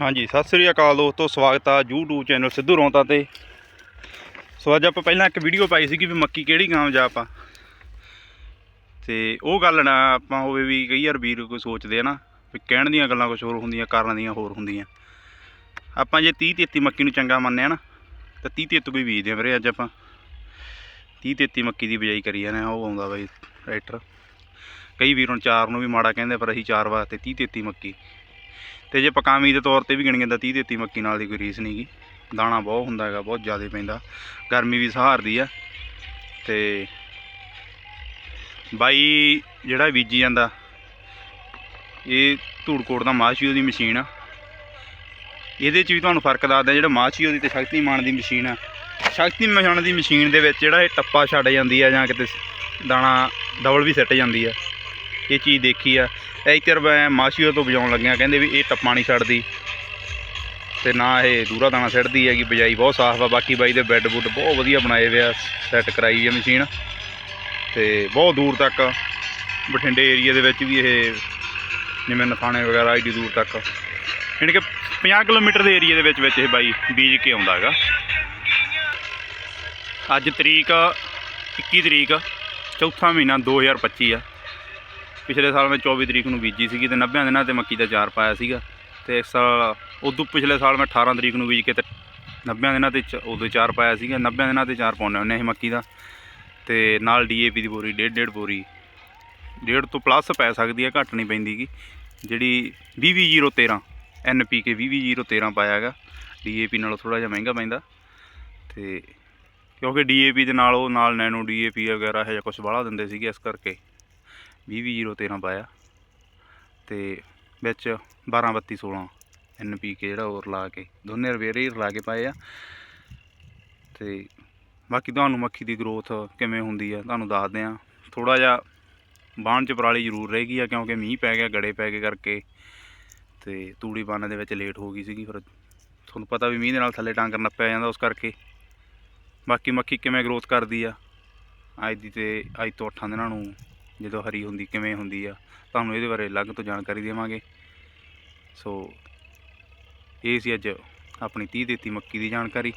ਹਾਂਜੀ, ਸਤਿ ਸ੍ਰੀ ਅਕਾਲ ਦੋਸਤੋ, ਸਵਾਗਤ ਆ YouTube ਚੈਨਲ ਸਿੱਧੂ ਰੌਂਤਾ ਤੇ। ਸੋ ਅੱਜ ਆਪਾਂ ਪਹਿਲਾਂ ਇੱਕ ਵੀਡੀਓ ਪਾਈ ਸੀ ਕਿ ਵੀ ਮੱਕੀ ਕਿਹੜੀ ਕਾਮਯਾਬ ਆ। ਤੇ ਉਹ ਗੱਲ ਨਾ ਆਪਾਂ ਹੋਵੇ ਵੀ ਕਈ ਵਾਰ ਵੀਰ ਕੋਈ ਸੋਚਦੇ ਆ ਨਾ, ਵੀ ਕਹਿਣ ਦੀਆਂ ਗੱਲਾਂ ਕੁਝ ਹੋਰ ਹੁੰਦੀਆਂ ਕਾਰਾਂ ਦੀਆਂ ਹੋਰ ਹੁੰਦੀਆਂ। ਆਪਾਂ ਜੇ 30 33 ਮੱਕੀ ਨੂੰ ਚੰਗਾ ਮੰਨਿਆ ਨਾ, ਤਾਂ 30 33 ਕੋਈ ਬੀਜਦੇ ਆ ਵੀਰੇ ਅੱਜ ਆਪਾਂ। 30 33 ਮੱਕੀ ਦੀ ਬਿਜਾਈ ਕਰੀ ਜਾਂਦੇ ਆ, ਉਹ ਆਉਂਦਾ ਬਾਈ ਟਰੈਕਟਰ ਕਈ ਵੀਰ ਹੁਣ ਚਾਰ ਨੂੰ ਵੀ ਮਾੜਾ ਕਹਿੰਦੇ ਪਰ ਅਸੀਂ ਚਾਰ ਵਾਸਤੇ 30 33 ਮੱਕੀ। ਤੇ ਜੇ ਪਕਾਵੀ ਦੇ ਤੌਰ ਤੇ ਵੀ ਗਿਣੀਏ ਤਾਂ 30 33 ਮੱਕੀ ਨਾਲ ਦੀ ਕੋਈ ਰੀਸ ਨਹੀਂਗੀ ਦਾਣਾ ਬਹੁਤ ਹੁੰਦਾ ਹੈਗਾ, ਬਹੁਤ ਜ਼ਿਆਦਾ ਪੈਂਦਾ। ਗਰਮੀ ਵੀ ਸਹਾਰਦੀ ਆ। ਤੇ ਬਾਈ ਜਿਹੜਾ ਬੀਜੀ ਜਾਂਦਾ, ਇਹ ਧੂੜਕੋਟ ਦਾ ਮਾਸ਼ੀਓ ਦੀ ਮਸ਼ੀਨ ਆ। ਇਹਦੇ 'ਚ ਵੀ ਤੁਹਾਨੂੰ ਫ਼ਰਕ ਦੱਸਦਾ, ਜਿਹੜਾ ਮਾਸ਼ੀਓ ਦੀ ਤੇ ਸ਼ਕਤੀਮਾਨ ਦੀ ਮਸ਼ੀਨ ਆ। ਸ਼ਕਤੀ ਸ਼ਕਤੀਮਾਨ ਦੀ ਮਸ਼ੀਨ ਦੇ ਵਿੱਚ ਜਿਹੜਾ ਇਹ ਟੱਪਾ ਛੱਡ ਜਾਂਦੀ ਆ ਜਾਂ ਕਿਤੇ ਦਾਣਾ ਡਬਲ ਵੀ ਸਿੱਟ ਜਾਂਦੀ ਆ। ਇਹ ਚੀਜ਼ ਦੇਖੀ ਆ। ਇੱਧਰ ਮੈਂ ਮਾਸ਼ੀਓ ਤੋਂ ਵਜਾਉਣ ਲੱਗਿਆ, ਕਹਿੰਦੇ ਵੀ ਇਹ ਟੱਪਾ ਨਹੀਂ ਛੱਡਦੀ ਤੇ ਨਾ ਇਹ ਦੂਰਾ ਦਾਣਾ ਸਿੱਟਦੀ ਹੈਗੀ, ਬਜਾਈ ਬਹੁਤ ਸਾਫ਼ ਆ, ਬਾਕੀ ਬਾਈ ਦੇ ਬੈੱਡ ਬੁੱਡ ਬਹੁਤ ਵਧੀਆ ਬਣਾਏ ਹੋਏ ਆ ਸੈੱਟ ਕਰਾਈ ਹੈ ਮਸ਼ੀਨ। ਤੇ ਬਹੁਤ ਦੂਰ ਤੱਕ, ਬਠਿੰਡੇ ਏਰੀਆ ਦੇ ਵਿੱਚ ਵੀ ਇਹ, ਜਿਵੇਂ ਨਥਾਣੇ ਵਗੈਰਾ ਏਡੀ ਦੂਰ ਤੱਕ। ਯਾਨੀ ਕਿ 50 ਕਿਲੋਮੀਟਰ ਦੇ ਏਰੀਆ ਦੇ ਵਿੱਚ ਵਿੱਚ ਇਹ ਬਾਈ ਬੀਜ ਕੇ ਆਉਂਦਾ ਹੈਗਾ। ਅੱਜ ਤਰੀਕ 21 ਤਰੀਕ, ਚੌਥਾ ਮਹੀਨਾ 2025 ਆ। ਪਿਛਲੇ ਸਾਲ ਮੈਂ 24 ਤਰੀਕ ਨੂੰ ਬੀਜੀ ਸੀਗੀ ਤੇ 90 ਦਿਨਾਂ ਤੇ ਮੱਕੀ ਦਾ ਚਾਰ ਪਾਇਆ ਸੀਗਾ ਤੇ ਇਸ ਸਾਲ ਉਦੋਂ ਪਿਛਲੇ ਸਾਲ ਮੈਂ 18 ਤਰੀਕ ਨੂੰ ਬੀਜ ਕੇ ਤੇ 90 ਦਿਨਾਂ ਤੇ ਚ- ਉਦੋਂ ਚਾਰ ਪਾਇਆ ਸੀਗਾ 90 ਦਿਨਾਂ ਤੇ ਚਾਰ ਪਾਉਂਦੇ ਹੁੰਦੇ ਅਸੀਂ ਮੱਕੀ ਦਾ ਤੇ ਨਾਲ ਡੀਏਪੀ ਦੀ ਬੋਰੀ, ਡੇਢ ਡੇਢ ਬੋਰੀ। ਡੇਢ ਤੋਂ ਪਲੱਸ ਪੈ ਸਕਦੀ ਹੈ ਘੱਟ ਨਹੀਂ ਪੈਂਦੀ ਗੀ। ਜਿਹੜੀ 20013 ਐਨਪੀਕੇ 20013 ਪਾਇਆ ਹੈਗਾ। ਡੀਏਪੀ ਨਾਲੋਂ ਥੋੜਾ ਜਿਹਾ ਮਹਿੰਗਾ ਪੈਂਦਾ। ਤੇ ਕਿਉਂਕਿ ਡੀਏਪੀ ਦੇ ਨਾਲ ਉਹ ਨਾਲ ਨੈਨੋ ਡੀਏਪੀ ਵਗੈਰਾ ਇਹ ਜਿਹਾ ਕੁਝ ਬਾਹਲਾ ਦਿੰਦੇ ਸੀਗੇ ਇਸ ਕਰਕੇ। 20013 ਪਾਇਆ। ਤੇ ਵਿੱਚ 12 16 ਐਨਪੀਕੇ ਜਿਹੜਾ ਹੋਰ ਲਾ ਕੇ, ਦੋਨੇ ਰਵੇਰੇ ਹੀ ਰਲਾ ਕੇ ਪਾਏ ਆ। ਤੇ ਬਾਕੀ ਤੁਹਾਨੂੰ ਮੱਖੀ ਦੀ ਗਰੋਥ ਕਿਵੇਂ ਹੁੰਦੀ ਆ, ਤੁਹਾਨੂੰ ਦੱਸਦੇ ਆ। ਥੋੜਾ ਜਿਹਾ ਬਾਣ ਚ ਪਰਾਲੀ ਜ਼ਰੂਰ ਰਹੇਗੀ ਆ, ਕਿਉਂਕਿ ਮੀਂਹ ਪੈ ਗਿਆ, ਗੜੇ ਪੈ ਗਏ ਕਰਕੇ। ਤੇ ਤੂੜੀ ਬੰਨ ਦੇ ਵਿੱਚ ਲੇਟ ਹੋ ਗਈ ਸੀਗੀ, ਫਿਰ ਤੁਹਾਨੂੰ ਪਤਾ ਵੀ ਮੀਂਹ ਦੇ ਨਾਲ ਥੱਲੇ ਟਾਂਗਰ ਨੱਪਿਆ ਜਾਂਦਾ ਉਸ ਕਰਕੇ। ਬਾਕੀ ਮੱਖੀ ਕਿਵੇਂ ਗਰੋਥ ਕਰਦੀ ਆ, ਅੱਜ ਦੀ ਤੇ ਅੱਜ ਤੋਂ 8 ਦਿਨਾਂ ਨੂੰ ਜਦੋਂ ਹਰੀ ਹੁੰਦੀ ਕਿਵੇਂ ਹੁੰਦੀ ਆ, ਤੁਹਾਨੂੰ ਇਹਦੇ ਬਾਰੇ ਅਲੱਗ ਤੋਂ ਜਾਣਕਾਰੀ ਦੇਵਾਂਗੇ। ਸੋ, ਇਹ ਸੀ ਅੱਜ ਆਪਣੀ 30 33 ਮੱਕੀ ਦੀ ਜਾਣਕਾਰੀ।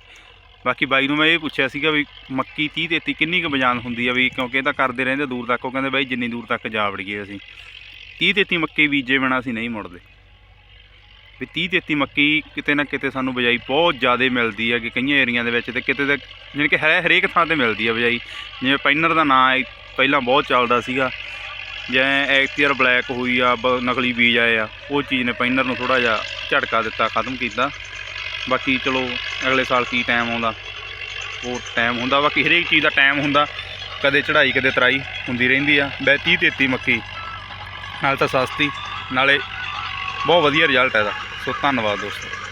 ਬਾਕੀ ਬਾਈ ਨੂੰ ਮੈਂ ਇਹ ਪੁੱਛਿਆ ਸੀਗਾ ਵੀ ਮੱਕੀ 30 33 ਕਿੰਨੀ ਕੁ ਬਜਾਨ ਹੁੰਦੀ ਆ ਵੀ ਕਿਉਂਕਿ ਇਹ ਤਾਂ ਕਰਦੇ ਰਹਿੰਦੇ, ਦੂਰ ਤੱਕ। ਉਹ ਕਹਿੰਦੇ ਬਾਈ ਜਿੰਨੀ ਦੂਰ ਤੱਕ ਜਾ ਵੜੀਏ ਅਸੀਂ। 30 33 ਮੱਕੀ ਬੀਜੇ ਬਿਨਾਂ ਅਸੀਂ ਨਹੀਂ ਮੁੜਦੇ। ਵੀ 30 33 ਮੱਕੀ ਕਿਤੇ ਨਾ ਕਿਤੇ ਸਾਨੂੰ ਬਜਾਈ ਬਹੁਤ ਜ਼ਿਆਦਾ ਮਿਲਦੀ ਹੈ ਕਿ ਕਈਆਂ ਏਰੀਆਂ ਦੇ ਵਿੱਚ ਤੇ ਕਿਤੇ ਤੇ ਜਾਣੀ ਕਿ ਹੈ ਹਰੇਕ ਥਾਂ ਤੇ ਮਿਲਦੀ ਹੈ ਬਜਾਈ। ਜਿਵੇਂ ਪੈਨਰ ਦਾ ਨਾਂ ਹੈ ਪਹਿਲਾਂ ਬਹੁਤ ਚੱਲਦਾ ਸੀਗਾ। ਜਿਵੇਂ ਐਕਟੀਅਰ ਬਲੈਕ ਹੋਈ ਆ, ਬ- ਨਕਲੀ ਬੀਜ ਆਏ ਆ, ਉਹ ਚੀਜ਼ ਨੇ ਪੈਨਰ ਨੂੰ ਥੋੜਾ ਜਿਹਾ ਝਟਕਾ ਦਿੱਤਾ, ਖਤਮ ਕੀਤਾ। ਬਾਕੀ ਚਲੋ, ਅਗਲੇ ਸਾਲ ਕੀ ਟਾਈਮ ਆਉਂਦਾ, ਉਹ ਟਾਈਮ ਹੁੰਦਾ। ਬਾਕੀ ਹਰੇਕ ਚੀਜ਼ ਦਾ ਟਾਈਮ ਹੁੰਦਾ, ਕਦੇ ਚੜ੍ਹਾਈ, ਕਦੇ ਤਰਾਈ ਹੁੰਦੀ ਰਹਿੰਦੀ ਆ। ਬੈ 30 33 ਮੱਕੀ, ਨਾਲ ਤਾਂ ਸਸਤੀ, ਨਾਲੇ ਬਹੁਤ ਵਧੀਆ ਰਿਜ਼ਲਟ ਹੈ ਇਹਦਾ। ਸੋ ਧੰਨਵਾਦ ਦੋਸਤੋ।